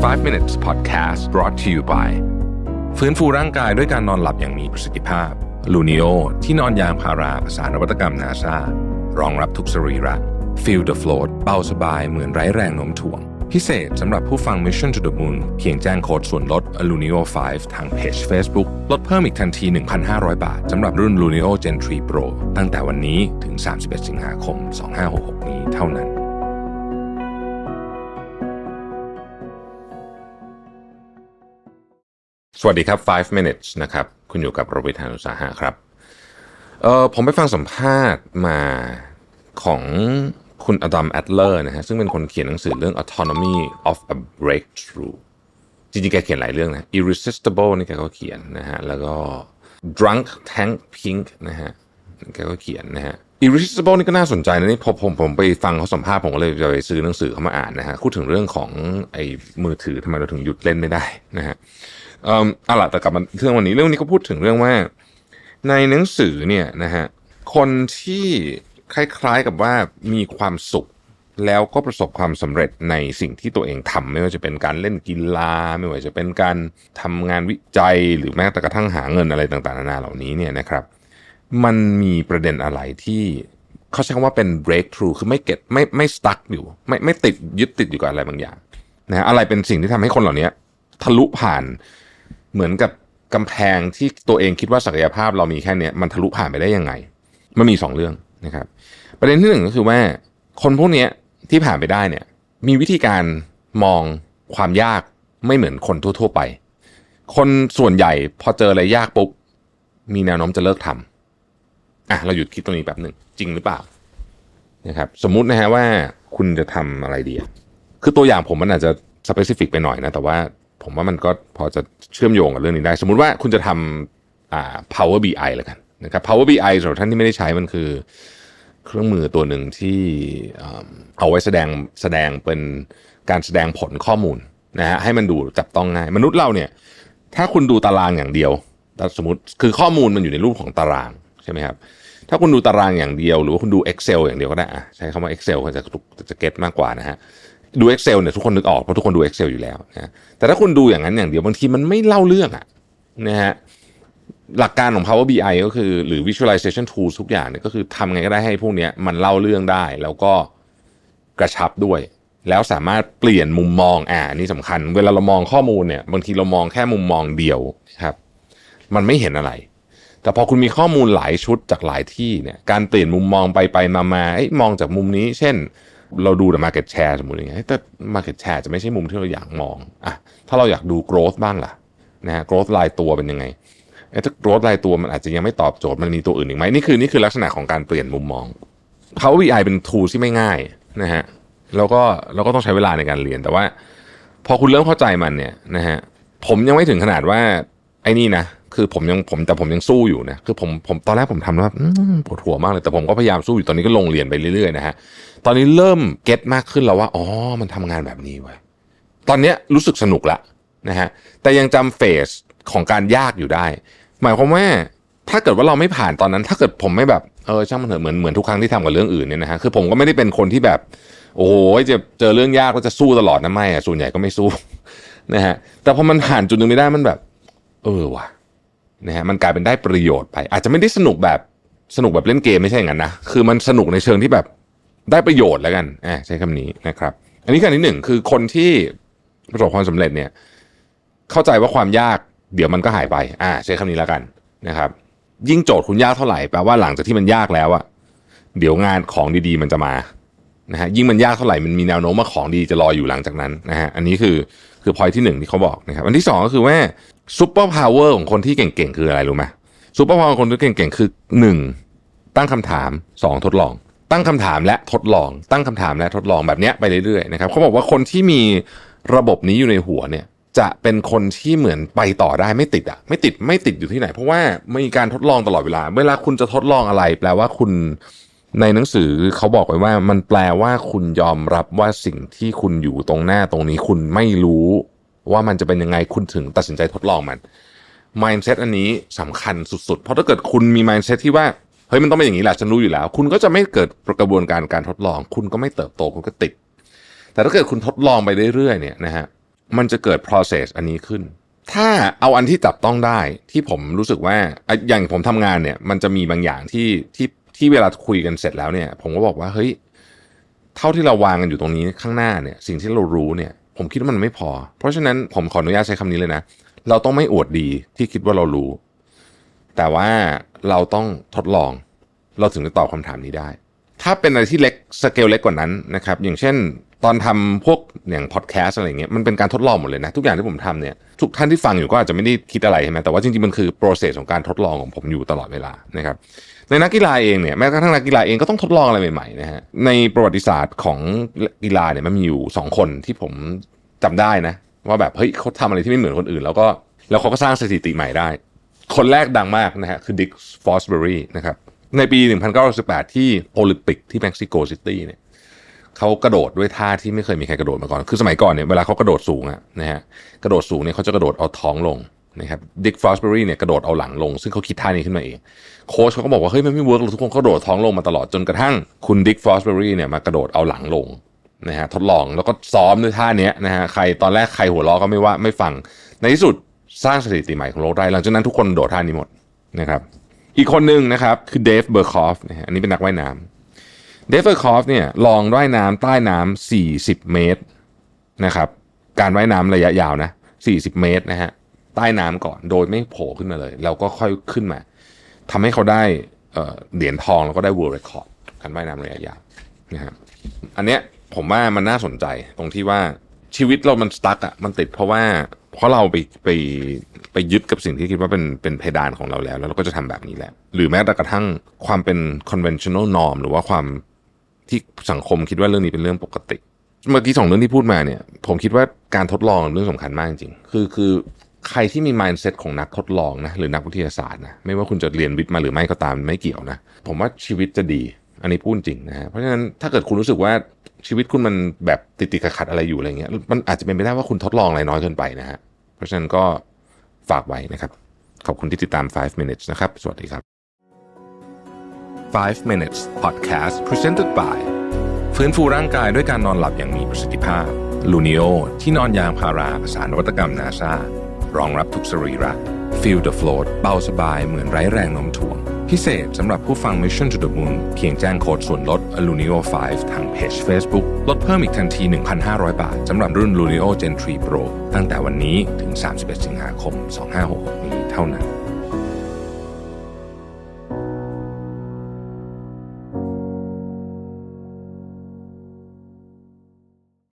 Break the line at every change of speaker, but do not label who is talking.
5 minutes podcast brought to you by ฟื้นฟูร่างกายด้วยการนอนหลับอย่างมีประสิทธิภาพลูนิโอที่นอนยางพาราภาษานวัตกรรมนาซารองรับทุกสรีระ Feel the float เบาสบายเหมือนไร้แรงโน้มถ่วง พิเศษสำหรับผู้ฟัง Mission to the Moon เพียงแจ้งโค้ดส่วนลด Lunio 5 ทางเพจ Facebook ลดเพิ่มอีกทันที 1,500 บาทสำหรับรุ่น Lunio Gen 3 Pro ตั้งแต่วันนี้ถึง 31 สิงหาคม 2566 นี้เท่านั้น สวัสดีครับ 5 minutes นะครับ คุณอยู่กับโรบิทานุสาหะครับ เออผมไปฟังสัมภาษณ์มาของคุณอดัมแอดเลอร์นะฮะ ซึ่งเป็นคนเขียนหนังสือเรื่อง autonomy of a breakthrough จริงๆ แกเขียนหลายเรื่องนะ irresistible นี่แกก็เขียนนะฮะ แล้วก็ drunk tank pink นะฮะ แกก็เขียนนะฮะ irresistible นี่ก็น่าสนใจนะนี่พอผมผมไปฟังเขาสัมภาษณ์ผมก็เลยจะไปซื้อหนังสือเขามาอ่านนะฮะ พูดถึงเรื่องของไอ้มือถือทำไมเราถึงหยุดเล่นไม่ได้นะฮะ อ่อเอาล่ะแต่กลับมาเรื่องวันนี้เรื่องนี้ก็พูดถึงเรื่องว่า ในหนังสือเนี่ยนะฮะคนที่คล้ายๆกับว่ามีความสุขแล้วก็ประสบความสำเร็จในสิ่งที่ตัวเองทำไม่ว่าจะเป็นการเล่นกีฬาไม่ว่าจะเป็นการทำงานวิจัยหรือแม้แต่กระทั่งหาเงินอะไรต่างๆนานาเหล่านี้เนี่ยนะครับ มันมีประเด็นอะไรที่เขาใช้คำว่าเป็น breakthrough คือไม่เก็ตไม่ไม่ stuck อยู่ ไม่ไม่ติดยึดติดอยู่กับอะไรบางอย่างนะฮะอะไรเป็นสิ่งที่ทำให้คนเหล่านี้ทะลุผ่าน เหมือนกับกำแพงที่ตัวเองคิดว่าศักยภาพเรามีแค่เนี้ยมันทะลุผ่านไปได้ยังไง มันมีสองเรื่องนะครับ ประเด็นที่หนึ่งก็คือว่า คนพวกเนี้ยที่ผ่านไปได้เนี่ยมีวิธีการมองความยากไม่เหมือนคนทั่ว ๆ ไป คนส่วนใหญ่พอเจออะไรยากปุ๊บมีแนวโน้มจะเลิกทำอะเราหยุดคิดตรงนี้แป๊บหนึ่งจริงหรือเปล่านะครับสมมุตินะฮะว่าคุณจะทำอะไรดีคือตัวอย่างผมมันอาจจะสเปซิฟิกไปหน่อยนะ แต่ว่า ผมว่ามันก็พอจะเชื่อมโยงกับเรื่องนี้ได้ สมมุติว่าคุณจะทำ Power BI แล้วกันนะครับ Power BI สำหรับท่านที่ไม่ได้ใช้มันคือ เครื่องมือตัวหนึ่งที่เอาไว้แสดงแสดงเป็นการแสดงผลข้อมูลนะฮะให้มันดูจับต้องง่าย มนุษย์เราเนี่ย ถ้าคุณดูตารางอย่างเดียวสมมติคือข้อมูลมันอยู่ในรูปของตารางใช่ไหมครับถ้าคุณดูตารางอย่างเดียว หรือว่าคุณดู Excel อย่างเดียวก็ได้อะใช้คำว่า Excel ก็จะจะเก็ตมากกว่านะฮะ ดู Excel เนี่ยทุกคนนึกออกเพราะทุกคนดู Excel อยู่แล้วนะแต่ถ้าคุณดูอย่างนั้นอย่างเดียวบางทีมันไม่เล่าเรื่องอะนะฮะหลักการของ Power BI ก็คือหรือ Visualization Tools ทุกอย่างเนี่ยก็คือทำไงก็ได้ให้พวกเนี้ยมันเล่าเรื่องได้ แล้วก็กระชับด้วย แล้วสามารถเปลี่ยนมุมมองอ่านี่สำคัญ เวลาเรามองข้อมูลเนี่ยบางทีเรามองแค่มุมมองเดียวครับ มันไม่เห็นอะไร แต่พอคุณมีข้อมูลหลายชุดจากหลายที่เนี่ยการเปลี่ยนมุมมองไปไปมามาอ้มองจากมุมนี้ เช่น เราดูแต่ market share สมมติอย่างเงี้ยแต่ market share จะไม่ใช่มุมที่เราอยากมองอะถ้าเราอยากดู growth บ้างล่ะนะฮะ growth รายตัวเป็นยังไงเอ้ถ้า growth รายตัวมันอาจจะยังไม่ตอบโจทย์มันมีตัวอื่นอีกไหมนี่คือนี่คือลักษณะของการเปลี่ยนมุมมอง Power BI เป็น tool ที่ไม่ง่ายนะฮะแล้วก็เราก็ต้องใช้เวลาในการเรียนแต่ว่า พอคุณเริ่มเข้าใจมันเนี่ยนะฮะผมยังไม่ถึงขนาดว่าไอ้นี่นะ คือผมยังผมแต่ผมยังสู้อยู่นะคือผมผมตอนแรกผมทำแล้วปวดหัวมากเลยแต่ผมก็พยายามสู้อยู่ตอนนี้ก็ลงเรียนไปเรื่อยๆนะฮะตอนนี้เริ่มเก็ตมากขึ้นแล้วว่าอ๋อมันทำงานแบบนี้เว้ยตอนเนี้ยรู้สึกสนุกละนะฮะแต่ยังจำเฟสของการยากอยู่ได้ หมายความว่าถ้าเกิดว่าเราไม่ผ่านตอนนั้น ถ้าเกิดผมไม่แบบเออช่างมันเถอะเหมือนเหมือนทุกครั้งที่ทำกับเรื่องอื่นเนี่ยนะฮะคือผมก็ไม่ได้เป็นคนที่แบบ โอ้โหจะเจอเรื่องยากก็จะสู้ตลอดนะไม่อะส่วนใหญ่ก็ไม่สู้นะฮะแต่พอมันผ่านจุดหนึ่งไม่ได้มันแบบ เออว่ะ นะฮะมันกลายเป็นได้ประโยชน์ไป อาจจะไม่ได้สนุกแบบสนุกแบบเล่นเกมไม่ใช่อย่างนั้นนะคือมันสนุกในเชิงที่แบบได้ประโยชน์แล้วกันอ่าใช้คำนี้นะครับ อันนี้คืออันที่หนึ่งคือคนที่ประสบความสำเร็จเนี่ย เข้าใจว่าความยากเดี๋ยวมันก็หายไป อ่า ใช้คำนี้แล้วกันนะครับ ยิ่งโจทย์คุณยากเท่าไหร่แปลว่าหลังจากที่มันยากแล้วอะเดี๋ยวงานของดีๆ มันจะมา นะฮะยิ่งมันยากเท่าไหร่มันมีแนวโน้มว่าของดีจะรออยู่หลังจากนั้นนะฮะอันนี้คือคือพอยที่หนึ่งที่เขาบอกนะครับ อันที่สองก็คือว่าซูเปอร์พาวเวอร์ของคนที่เก่งๆ คืออะไรรู้ไหมซูเปอร์พาวเวอร์ของคนที่เก่งๆ คือหนึ่งตั้งคำถามสองทดลอง ตั้งคำถามและทดลอง ตั้งคำถามและทดลองแบบเนี้ยไปเรื่อยๆนะครับเขาบอกว่าคนที่มีระบบนี้อยู่ในหัวเนี่ยจะเป็นคนที่เหมือนไปต่อได้ไม่ติดอะไม่ติดไม่ติดอยู่ที่ไหน เพราะว่ามีการทดลองตลอดเวลา เวลาคุณจะทดลองอะไร แปลว่าคุณ ในหนังสือเขาบอกไว้ว่ามันแปลว่าคุณยอมรับว่าสิ่งที่คุณอยู่ตรงหน้าตรงนี้คุณไม่รู้ว่ามันจะเป็นยังไงคุณถึงตัดสินใจทดลองมัน mindset อันนี้สำคัญสุดๆ เพราะถ้าเกิดคุณมี mindset ที่ว่าเฮ้ยมันต้องเป็นอย่างนี้แหละฉันรู้อยู่แล้ว คุณก็จะไม่เกิดกระบวนการการทดลอง คุณก็ไม่เติบโตคุณก็ติด แต่ถ้าเกิดคุณทดลองไปเรื่อยๆเนี่ยนะฮะมันจะเกิด process อันนี้ขึ้น ถ้าเอาอันที่จับต้องได้ที่ผมรู้สึกว่าอย่างผมทำงานเนี่ยมันจะมีบางอย่างที่ที่ ที่เวลาคุยกันเสร็จแล้วเนี่ย ผมก็บอกว่าเฮ้ยเท่าที่เราวางกันอยู่ตรงนี้ข้างหน้าเนี่ย สิ่งที่เรารู้เนี่ย ผมคิดว่ามันไม่พอ เพราะฉะนั้นผมขออนุญาตใช้คำนี้เลยนะ เราต้องไม่อวดดีที่คิดว่าเรารู้ แต่ว่าเราต้องทดลอง เราถึงจะตอบคำถามนี้ได้ ถ้าเป็นอะไรที่เล็กสเกลเล็กกว่านั้นนะครับ อย่างเช่น ตอนทำพวกอย่างพอดแคสต์อะไรเงี้ยมันเป็นการทดลองหมดเลยนะ ทุกอย่างที่ผมทำเนี่ยทุกท่านที่ฟังอยู่ก็อาจจะไม่ได้คิดอะไรใช่ไหมแต่ว่าจริงๆมันคือ process ของการทดลองของผมอยู่ตลอดเวลานะครับ ในนักกีฬาเองเนี่ยแม้กระทั่งนักกีฬาเองก็ต้องทดลองอะไรใหม่ๆนะฮะในประวัติศาสตร์ของกีฬาเนี่ยมันมีอยู่สองคนที่ผมจำได้นะว่าแบบเฮ้ยเขาทำอะไรที่ไม่เหมือนคนอื่น แล้วก็แล้วเขาก็สร้างสถิติใหม่ได้ คนแรกดังมากนะฮะคือดิกฟอสเบอรีนะครับในปี 1918ที่โอลิมปิกที่เม็กซิโกซิตี้เนี่ยเขากระโดดด้วยท่าที่ไม่เคยมีใครกระโดดมาก่อน คือสมัยก่อนเนี่ยเวลาเขากระโดดสูงอะนะฮะกระโดดสูงเนี่ยเขาจะกระโดดเอาท้องลง นะครับดิกฟรอสเบอรี่เนี่ยกระโดดเอาหลังลง ซึ่งเขาคิดท่านี้ขึ้นมาเอง โค้ชเขาก็บอกว่า เฮ้ย มันไม่เวิร์กทุกคนกระโดดท้องลงมาตลอดจนกระทั่งคุณดิกฟรอสเบอรี่เนี่ยมากระโดดเอาหลังลงนะฮะทดลองแล้วก็ซ้อมด้วยท่านี้นะฮะใครตอนแรกใครหัวเราะก็ไม่ว่าไม่ฟัง ในที่สุดสร้างสถิติใหม่ของโลกได้หลังจากนั้นทุกคนโดดท่านี้หมดนะครับอีกคนหนึ่งนะครับคือเดฟเบอร์คอฟนะฮะอันนี้เป็นนักว่ายน้ำเดฟเบอร์คอฟเนี่ยลองว่ายน้ำใต้น้ำ40 เมตรนะครับการว่ายน้ำระยะยาวนะ40 เมตรนะฮะ ใต้น้ำก่อน โดยไม่โผล่ขึ้นมาเลยแล้วก็ค่อยขึ้นมาทำให้เขาได้เเหรียญทองแล้วก็ได้ world record การว่ายน้ำระยะยาวนะฮะอันเนี้ยผมว่ามันน่าสนใจตรงที่ว่าชีวิตเรามันสตั๊กอะมันติดเพราะว่าเพราะเราไปไปไปยึดกับสิ่งที่คิดว่าเป็นเป็นเพดานของเราแล้ว แล้วเราก็จะทำแบบนี้แหละ หรือแม้แต่กระทั่งความเป็น conventional norm หรือว่าความที่สังคมคิดว่าเรื่องนี้เป็นเรื่องปกติ เมื่อกี้สองเรื่องที่พูดมาเนี่ย ผมคิดว่าการทดลองเป็นเรื่องสำคัญมากจริง คือคือ ใครที่มี mindset ของนักทดลองนะหรือนักวิทยาศาสตร์นะไม่ว่าคุณจะเรียนวิทย์มาหรือไม่ก็ตามไม่เกี่ยวนะ ผมว่าชีวิตจะดี อันนี้พูดจริงนะฮะเพราะฉะนั้นถ้าเกิดคุณรู้สึกว่าชีวิตคุณมันแบบติดติดขัดอะไรอยู่อะไรเงี้ยมันอาจจะเป็นไปได้ว่าคุณทดลองอะไรน้อยเกินไปนะฮะเพราะฉะนั้นก็ฝากไว้นะครับ ขอบคุณที่ติดตาม 5 minutes นะครับ สวัสดีครับ 5 minutes podcast presented by ฟื้นฟูร่างกายด้วยการนอนหลับอย่างมีประสิทธิภาพลูนิโอที่นอนยางพาราภาษานวัตกรรมนาซา รองรับทุกสรีระ Feel the float เบาสบายเหมือนไร้แรงโน้มถ่วง พิเศษสำหรับผู้ฟัง Mission to the Moon เพียงแจ้งโค้ดส่วนลด Lunio 5 ทางเพจ Facebook ลดเพิ่มอีกทันที 1,500 บาทสำหรับรุ่น Lunio Gen 3 Pro ตั้งแต่วันนี้ถึง 31 สิงหาคม 2566 นี้เท่านั้น